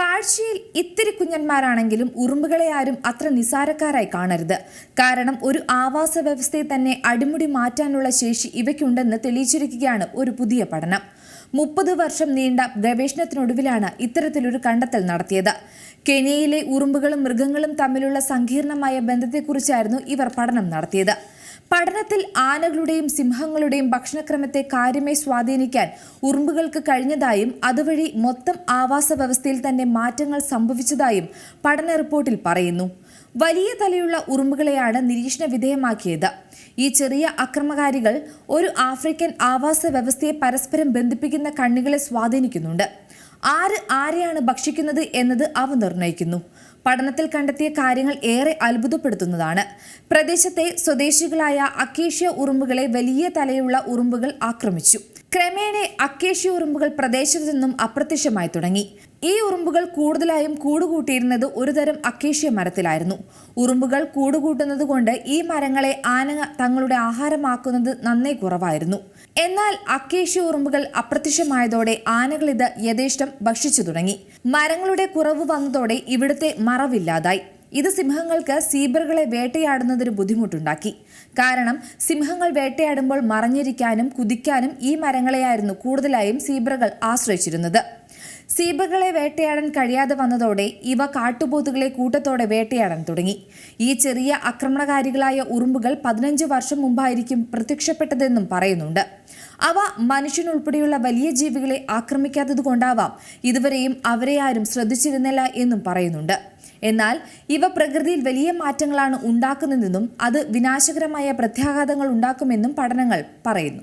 കാഴ്ചയിൽ ഇത്തിരി കുഞ്ഞന്മാരാണെങ്കിലും ഉറുമ്പുകളെ ആരും അത്ര നിസാരക്കാരായി കാണരുത്. കാരണം ഒരു ആവാസ വ്യവസ്ഥയെ തന്നെ അടിമുടി മാറ്റാനുള്ള ശേഷി ഇവയ്ക്കുണ്ടെന്ന് തെളിയിച്ചിരിക്കുകയാണ് ഒരു പുതിയ പഠനം. മുപ്പത് വർഷം നീണ്ട ഗവേഷണത്തിനൊടുവിലാണ് ഇത്തരത്തിലൊരു കണ്ടെത്തൽ നടത്തിയത്. കെനിയയിലെ ഉറുമ്പുകളും മൃഗങ്ങളും തമ്മിലുള്ള സങ്കീർണമായ ബന്ധത്തെക്കുറിച്ചായിരുന്നു ഇവർ പഠനം നടത്തിയത്. പഠനത്തിൽ ആനകളുടെയും സിംഹങ്ങളുടെയും ഭക്ഷണക്രമത്തെ കാര്യമായി സ്വാധീനിക്കാൻ ഉറുമ്പുകൾക്ക് കഴിഞ്ഞതായും അതുവഴി മൊത്തം ആവാസ വ്യവസ്ഥയിൽ തന്നെ മാറ്റങ്ങൾ സംഭവിച്ചതായും പഠന റിപ്പോർട്ടിൽ പറയുന്നു. വലിയ തലയുള്ള ഉറുമ്പുകളെയാണ് നിരീക്ഷണ വിധേയമാക്കിയത്. ഈ ചെറിയ അക്രമകാരികൾ ഒരു ആഫ്രിക്കൻ ആവാസ വ്യവസ്ഥയെ പരസ്പരം ബന്ധിപ്പിക്കുന്ന കണ്ണികളെ സ്വാധീനിക്കുന്നുണ്ട്. ആര് ആരെയാണ് ഭക്ഷിക്കുന്നത് എന്നത് അവ നിർണയിക്കുന്നു. പഠനത്തിൽ കണ്ടെത്തിയ കാര്യങ്ങൾ ഏറെ അത്ഭുതപ്പെടുത്തുന്നതാണ്. പ്രദേശത്തെ സ്വദേശികളായ അക്കേഷ്യ ഉറുമ്പുകളെ വലിയ തലയുള്ള ഉറുമ്പുകൾ ആക്രമിച്ചു. ക്രമേണ അക്കേഷ്യ ഉറുമ്പുകൾ പ്രദേശത്തു നിന്നും അപ്രത്യക്ഷമായി തുടങ്ങി. ഈ ഉറുമ്പുകൾ കൂടുതലായും കൂടുകൂട്ടിയിരുന്നത് ഒരുതരം അക്കേഷ്യ മരത്തിലായിരുന്നു. ഉറുമ്പുകൾ കൂടുകൂട്ടുന്നത് കൊണ്ട് ഈ മരങ്ങളെ ആന തങ്ങളുടെ ആഹാരമാക്കുന്നത് നന്നേ കുറവായിരുന്നു. എന്നാൽ അക്കേഷ്യ ഉറുമ്പുകൾ അപ്രത്യക്ഷമായതോടെ ആനകൾ ഇത് യഥേഷ്ടം ഭക്ഷിച്ചു തുടങ്ങി. മരങ്ങളുടെ കുറവ് വന്നതോടെ ഇവിടുത്തെ മറവില്ലാതായി. ഇത് സിംഹങ്ങൾക്ക് സീബറുകളെ വേട്ടയാടുന്നതിന് ബുദ്ധിമുട്ടുണ്ടാക്കി. കാരണം സിംഹങ്ങൾ വേട്ടയാടുമ്പോൾ മറഞ്ഞിരിക്കാനും കുതിക്കാനും ഈ മരങ്ങളെയായിരുന്നു കൂടുതലായും സീബ്രകൾ ആശ്രയിച്ചിരുന്നത്. സീബറുകളെ വേട്ടയാടാൻ കഴിയാതെ വന്നതോടെ ഇവ കാട്ടുപോത്തുകളെ കൂട്ടത്തോടെ വേട്ടയാടാൻ തുടങ്ങി. ഈ ചെറിയ ആക്രമണകാരികളായ ഉറുമ്പുകൾ പതിനഞ്ച് വർഷം മുമ്പായിരിക്കും പ്രത്യക്ഷപ്പെട്ടതെന്നും പറയുന്നുണ്ട്. അവ മനുഷ്യനുൾപ്പെടെയുള്ള വലിയ ജീവികളെ ആക്രമിക്കാത്തത് കൊണ്ടാവാം ഇതുവരെയും അവരെ ആരും ശ്രദ്ധിച്ചിരുന്നില്ല എന്നും പറയുന്നുണ്ട്. എന്നാൽ ഇവ പ്രകൃതിയിൽ വലിയ മാറ്റങ്ങളാണ് ഉണ്ടാക്കുന്നതെന്നും അത് വിനാശകരമായ പ്രത്യാഘാതങ്ങൾ ഉണ്ടാക്കുമെന്നും പഠനങ്ങൾ പറയുന്നു.